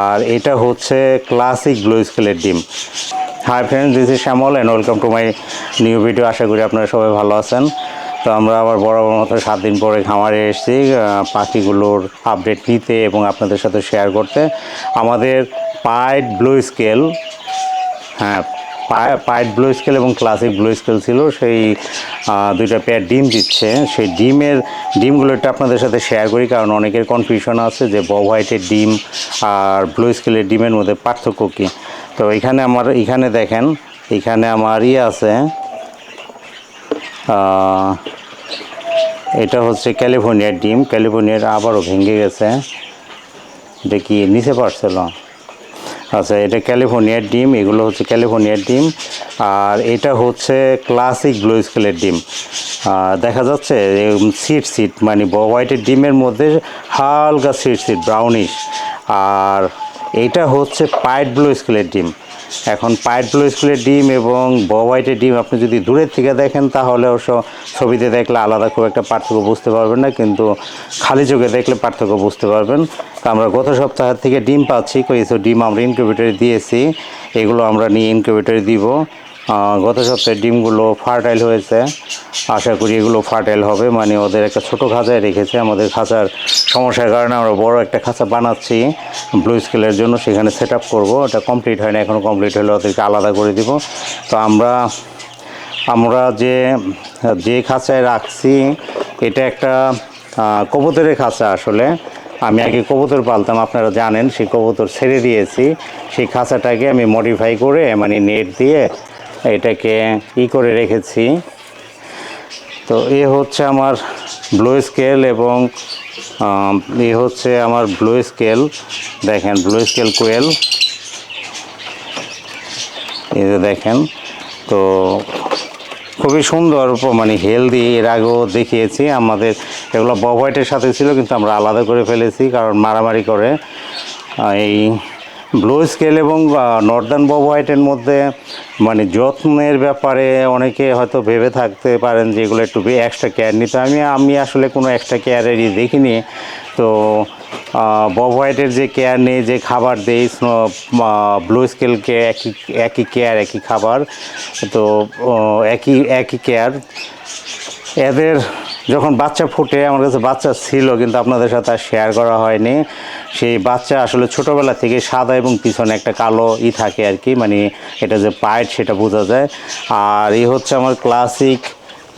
আর এটা হচ্ছে classic blue স্কেলের ডিম। Hi friends this is Shyamal and welcome to my new video আশা করি আপনারা সবাই ভালো আছেন। তো আমরা আবার বরাবর মতো সাত দিন পরে খামারে এসেছি পাখিগুলোর আপডেট নিতে এবং আপনাদের সাথে শেয়ার করতে। আমাদের পাইড ব্লু স্কেল হ্যাঁ পাইট ব্লু স্কেল এবং ক্লাসিক ব্লু স্কেল ছিল। সেই দুইটা পেয়ার ডিম দিচ্ছে। সেই ডিমের ডিমগুলো একটু আপনাদের সাথে শেয়ার করি, কারণ অনেকের কনফিউশন আছে যে ব হোয়াইটের ডিম আর ব্লু স্কেলের ডিমের মধ্যে পার্থক্য কী। তো এখানে আমার, এখানে দেখেন, এখানে আমার ইয়ে আছে এটা হচ্ছে ক্যালিফোর্নিয়ার ডিম। ক্যালিফোর্নিয়ার আবারও ভেঙে গেছে। দেখি নিচে পারছিল আচ্ছা এটা ক্যালিফোর্নিয়ার ডিম, এগুলো হচ্ছে ক্যালিফোর্নিয়ার ডিম। আর এটা হচ্ছে ক্লাসিক ব্লু স্কেলের ডিম। দেখা যাচ্ছে সিট সিট মানে হোয়াইটের ডিমের মধ্যে হালকা সিট সিট ব্রাউনিশ আর এটা হচ্ছে পাইট ব্লু স্কেলের ডিম। এখন পাইট ব্লু স্কুলের ডিম এবং ব হোয়াইটের ডিম আপনি যদি দূরের থেকে দেখেন, তাহলে অবশ্য ছবিতে দেখলে আলাদা খুব একটা পার্থক্য বুঝতে পারবেন না, কিন্তু খালি চোখে দেখলে পার্থক্য বুঝতে পারবেন। তো আমরা গত সপ্তাহ থেকে ডিম পাচ্ছি কিছু ডিম আমরা ইনকিউবেটারে দিয়েছি, এগুলো আমরা নিয়ে ইনকিউবেটারে দিব। গত সপ্তাহে ডিমগুলো ফার্টাইল হয়েছে। আশা করি এগুলো ফার্টাইল হবে মানে ওদের একটা ছোটো খাঁচায় রেখেছে। আমাদের খাঁচার সমস্যার কারণে আমরা বড় একটা খাঁচা বানাচ্ছি। ব্লু স্কেলের জন্য সেখানে সেট আপ করব। ওটা কমপ্লিট হয় না এখনও কমপ্লিট হলে ওদেরকে আলাদা করে দিব। তো আমরা আমরা যে যে খাঁচায় রাখছি, এটা একটা কবুতরের খাঁচা আসলে। আমি আগে কবুতর পালতাম, আপনারা জানেন, সেই কবুতর ছেড়ে দিয়েছি। সেই খাঁচাটাকে আমি মডিফাই করে মানে নেট দিয়ে এটাকে ই করে রেখেছি। তো এ হচ্ছে আমার ব্লু স্কেল এবং এ হচ্ছে আমার ব্লু স্কেল দেখেন ব্লু স্কেল কোয়েল এই যে দেখেন, তো খুবই সুন্দর মানে হেলদি এর আগেও দেখিয়েছি। আমাদের এগুলো বব হোয়াইটের সাথে ছিল, কিন্তু আমরা আলাদা করে ফেলেছি, কারণ মারামারি করে। এই ব্লু স্কেল এবং নর্দার্ন বব হোয়াইটের মধ্যে মানে যত্নের ব্যাপারে অনেকে হয়তো ভেবে থাকতে পারেন যে এগুলো একটু এক্সট্রা কেয়ার নিতে। আমি আমি আসলে কোনো এক্সট্রা কেয়ারেরই দেখিনি। তো বব যে কেয়ার নেই, যে খাবার দেই ব্লু স্কেলকে একই একই কেয়ার একই খাবার, তো একই একই কেয়ার এদের যখন বাচ্চা ফুটে, আমার কাছে বাচ্চা ছিল কিন্তু আপনাদের সাথে আর শেয়ার করা হয়নি। সেই বাচ্চা আসলে ছোটোবেলা থেকে সাদা এবং পিছনে একটা কালো ই থাকে আর কি মানে এটা যে পাইট সেটা বোঝা যায়। আর এই হচ্ছে আমার ক্লাসিক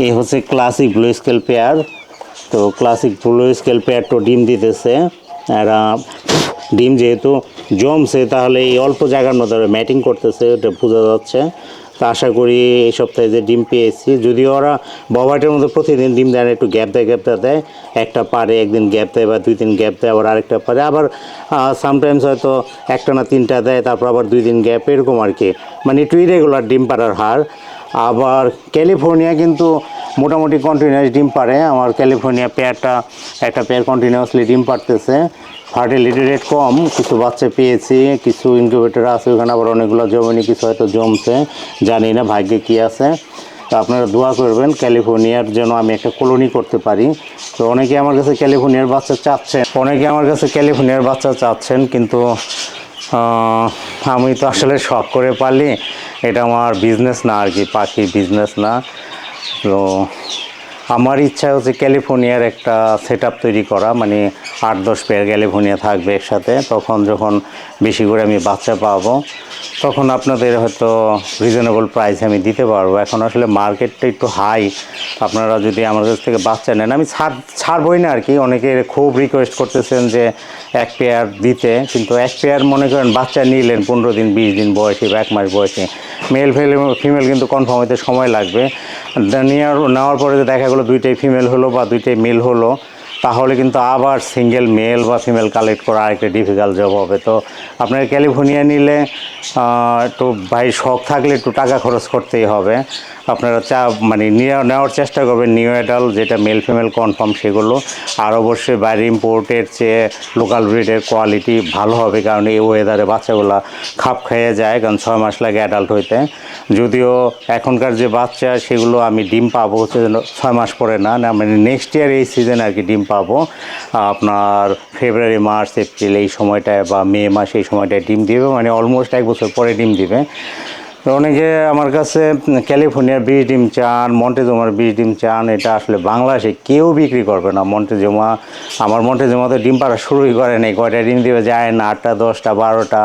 এই হচ্ছে ক্লাসিক ব্লু স্কেল পেয়ার তো ক্লাসিক ব্লু স্কেল পেয়ার তো ডিম দিতেছে। আর ডিম যেহেতু জমছে, তাহলে এই অল্প জায়গার মধ্যে ম্যাটিং করতেছে, এটা বোঝা যাচ্ছে। তো আশা করি এই সপ্তাহে যে ডিম পেয়েছি, যদিও ওরা ববাটের মধ্যে প্রতিদিন ডিম দেয় একটু গ্যাপ দেয় গ্যাপ দেয়। একটা পারে একদিন গ্যাপ দেয় বা দুই দিন গ্যাপ দেয়, আবার আরেকটা পারে। আবার সামটাইমস হয়তো একটা না তিনটা দেয়, তারপর আবার দুই দিন গ্যাপ, এরকম আর কি। মানে একটু ইরেগুলার ডিম পাড়ার হার। আবার ক্যালিফোর্নিয়া কিন্তু মোটামুটি কন্টিনিউয়াস ডিম পারে আমার ক্যালিফোর্নিয়া পেয়ারটা, একটা পেয়ার কন্টিনিউয়াসলি ডিম পারতেছে ফার্টিলিটি রেট কম, কিছু বাচ্চা পেয়েছি, কিছু ইনকিউবেটর আছে, ওখানে আবার অনেকগুলো জমিনি কিছু হয়তো জমছে, জানি না ভাগ্যে কী আছে। তো আপনারা দোয়া করবেন ক্যালিফোর্নিয়ার জন্য আমি একটা কলোনি করতে পারি। তো অনেকে আমার কাছে ক্যালিফোর্নিয়ার বাচ্চা চাচ্ছেন, অনেকে আমার কাছে ক্যালিফোর্নিয়ার বাচ্চা চাচ্ছেন, কিন্তু আমি তো আসলে শখ করে পারলি এটা আমার বিজনেস না আর কি, পাখি বিজনেস না। তো আমার ইচ্ছা হচ্ছে ক্যালিফোর্নিয়ার একটা সেট তৈরি করা মানে আট দশ পেয়ার ক্যালিফোর্নিয়া থাকবে একসাথে। তখন যখন বেশি করে আমি বাচ্চা পাবো, তখন আপনাদের হয়তো রিজনেবল প্রাইস আমি দিতে পারব। এখন আসলে মার্কেটটা একটু হাই আপনারা যদি আমার কাছ থেকে বাচ্চা নেন, আমি ছাড়, ছাড়বই না আর কি অনেকে খুব রিকোয়েস্ট করতেছেন যে এক পেয়ার দিতে, কিন্তু এক পেয়ার মনে করেন বাচ্চা নিলেন পনেরো দিন, বিশ দিন বয়সে বা এক মাস বয়সে। মেল ফেল ফিমেল কিন্তু কনফার্ম হতে সময় লাগবে। নেওয়ার নেওয়ার পরে দেখা গেলো দুইটাই ফিমেল হলো বা দুইটাই মেল হলো, তাহলে কিন্তু আবার সিঙ্গেল মেল বা ফিমেল কালেক্ট করা আরেকটা ডিফিকাল্ট জব হবে। তো আপনার ক্যালিফোর্নিয়া নিলে একটু ভাই শখ থাকলে একটু টাকা খরচ করতেই হবে। আপনারা চা মানে নেওয়ার চেষ্টা করবেন নিউ অ্যাডাল যেটা মেল ফিমেল কনফার্ম সেগুলো। আর অবশ্যই বাইরে ইম্পোর্টের চেয়ে লোকাল ব্রিডের কোয়ালিটি ভালো হবে, কারণ এই ওয়েদারে বাচ্চাগুলো খাপ খেয়ে যায়, কারণ ছয় মাস লাগে অ্যাডাল্ট হইতে। যদিও এখনকার যে বাচ্চা, সেগুলো আমি ডিম পাবো হচ্ছে ছয় মাস পরে না মানে নেক্সট ইয়ার এই সিজনে আর কি ডিম পাবো। আপনার ফেব্রুয়ারি মার্চ এপ্রিল এই সময়টায় বা মে মাস এই সময়টায় ডিম দিবে মানে অলমোস্ট এক বছর পরে ডিম দিবে। অনেকে আমার কাছে ক্যালিফোর্নিয়ার বীজ ডিম চান, মন্টেজোমার বীজ ডিম চান, এটা আসলে বাংলাদেশে কেউ বিক্রি করবে না। মন্টেজোমা, আমার মন্টেজোমা তো ডিম পাড়া শুরুই করে নেই, কয়টা ডিম দিবে যায় না, আটটা, দশটা, বারোটা,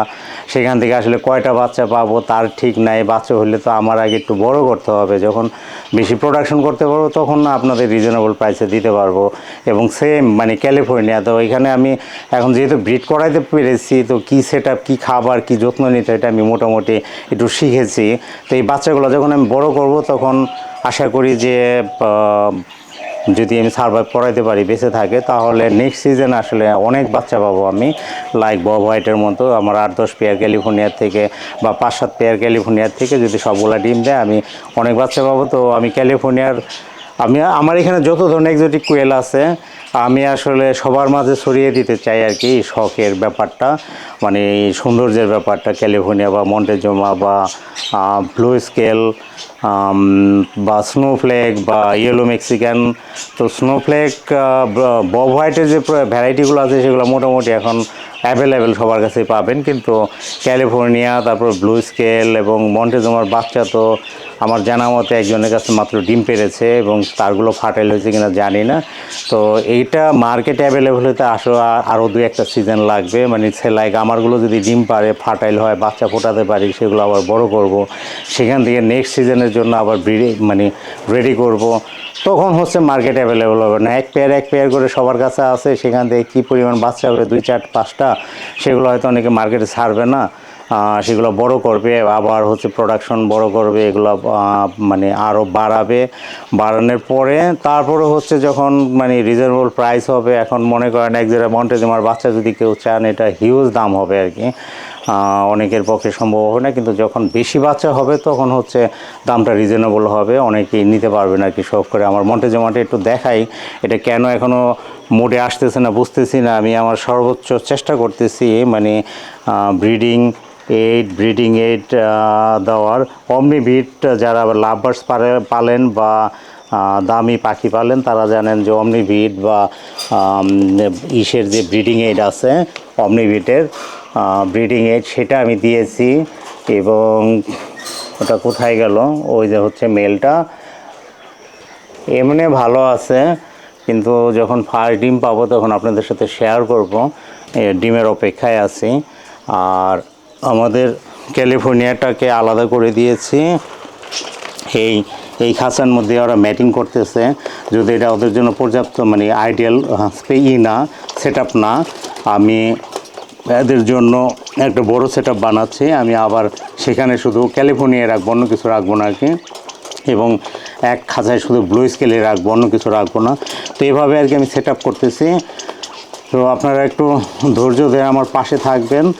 সেখান থেকে আসলে কয়টা বাচ্চা পাবো তার ঠিক নাই, বাচ্চা হলে তো আমার আগে একটু বড় করতে হবে, যখন বেশি প্রোডাকশন করতে পারব তখন না আপনাদের রিজনেবল প্রাইসে দিতে পারব। এবং সেম মানে ক্যালিফোর্নিয়া, তো এখানে আমি এখন যেহেতু ব্রিড করাইতে পেরেছি, তো কী সেট কী খাবার, কী যত্ন নিতে এটা আমি মোটামুটি একটু শিখেছি। তো এই বাচ্চাগুলো যখন আমি বড় করব তখন আশা করি যে যদি আমি সার্ভাইভ করাইতে পারি, বেঁচে থাকে, তাহলে নেক্সট সিজন আসলে অনেক বাচ্চা পাবো আমি লাইক বব হোয়াইটের মতো, আমার আট দশ পেয়ার ক্যালিফোর্নিয়ার থেকে বা পাঁচ সাত পেয়ার ক্যালিফোর্নিয়ার থেকে যদি সবগুলা ডিম দেয়, আমি অনেক বাচ্চা পাবো। তো আমি ক্যালিফোর্নিয়ার আমি, আমার এখানে যত ধরনের এক্সোটিক কোয়েল আছে আমি আসলে সবার মাঝে ছড়িয়ে দিতে চাই আর কি শখের ব্যাপারটা মানে এই সৌন্দর্যের ব্যাপারটা, ক্যালিফোর্নিয়া বা মন্টেজোমা বা ব্লু স্কেল বা স্নোফ্লেক বা ইয়েলো মেক্সিকান। তো স্নোফ্লেক বব হোয়াইটের যে ভ্যারাইটিগুলো আছে সেগুলো মোটামুটি এখন অ্যাভেলেবেল সবার কাছেই পাবেন। কিন্তু ক্যালিফোর্নিয়া, তারপর ব্লু স্কেল এবং মন্টেজোমার বাচ্চা তো আমার জানা মতে একজনের কাছে মাত্র ডিম পেরেছে এবং তারগুলো ফাটাইল হয়েছে কিনা জানি না। তো এইটা মার্কেটে অ্যাভেলেবেল হতে আসো আরও দু একটা সিজন লাগবে। মানে সেলাই আমারগুলো যদি ডিম পারে ফাটাইল হয়, বাচ্চা ফোটাতে পারি, সেগুলো আবার বড় করব। সেখান থেকে নেক্সট সিজনের জন্য আবার মানে রেডি করব। তখন হচ্ছে মার্কেট অ্যাভেলেবেল হবে না। এক পেয়ার এক পেয়ার করে সবার কাছে আছে। সেখান থেকে কী পরিমাণ বাচ্চা হবে, দুই চার, পাঁচটা, সেগুলো হয়তো অনেকে মার্কেটে ছাড়বে না। সেগুলো বড় করবে, আবার হচ্ছে প্রোডাকশন বড় করবে, এগুলো মানে আরও বাড়াবে। বাড়ানোর পরে তারপরে হচ্ছে যখন মানে রিজনেবল প্রাইস হবে, এখন মনে করেন এক জায়গায় মন্টেজমার বাচ্চা যদি কেউ চান, এটা হিউজ দাম হবে আর কি। অনেকের পক্ষে সম্ভব হবে না, কিন্তু যখন বেশি বাচ্চা হবে, তখন হচ্ছে দামটা রিজনেবল হবে। অনেকেই নিতে পারবে না কি, শখ করে। আমার মন্টে মন্টেজমাটা একটু দেখাই, এটা কেন এখনও মোডে আসতেছে না, বুঝতেছি না, আমি আমার সর্বোচ্চ চেষ্টা করতেছি মানে ব্রিডিং এইড ব্রিডিং এইড দেওয়ার। অমনি বিট যারা লাভবার্স পালেন বা দামি পাখি পালেন, তারা জানেন যে অমনি অমনিভিট বা ইসের যে ব্রিডিং এইড আছে অমনিভিটের ব্রিডিং এইড, সেটা আমি দিয়েছি এবং ওটা কোথায় গেল? ওই যে হচ্ছে মেলটা এমনি ভালো আছে। কিন্তু যখন ফার্স্ট ডিম পাবো তখন আপনাদের সাথে শেয়ার করব। ডিমের অপেক্ষায় আছি। আর আমাদের ক্যালিফোর্নিয়াটাকে আলাদা করে দিয়েছি। এই এই খাঁচার মধ্যে ওরা ম্যাটিং করতেছে। যদি এটা ওদের জন্য পর্যাপ্ত মানে আইডিয়াল ই না সেট না, আমি এদের জন্য একটা বড় সেট বানাচ্ছি। আমি আবার সেখানে শুধু ক্যালিফোর্নিয়া রাখব, অন্য কিছু রাখব না কি। এবং এক খাঁচায় শুধু ব্লু স্কেলে রাখব, অন্য কিছু রাখব না। তো এভাবে আর কি আমি সেট করতেছি। তো আপনারা একটু ধৈর্য ধরে আমার পাশে থাকবেন।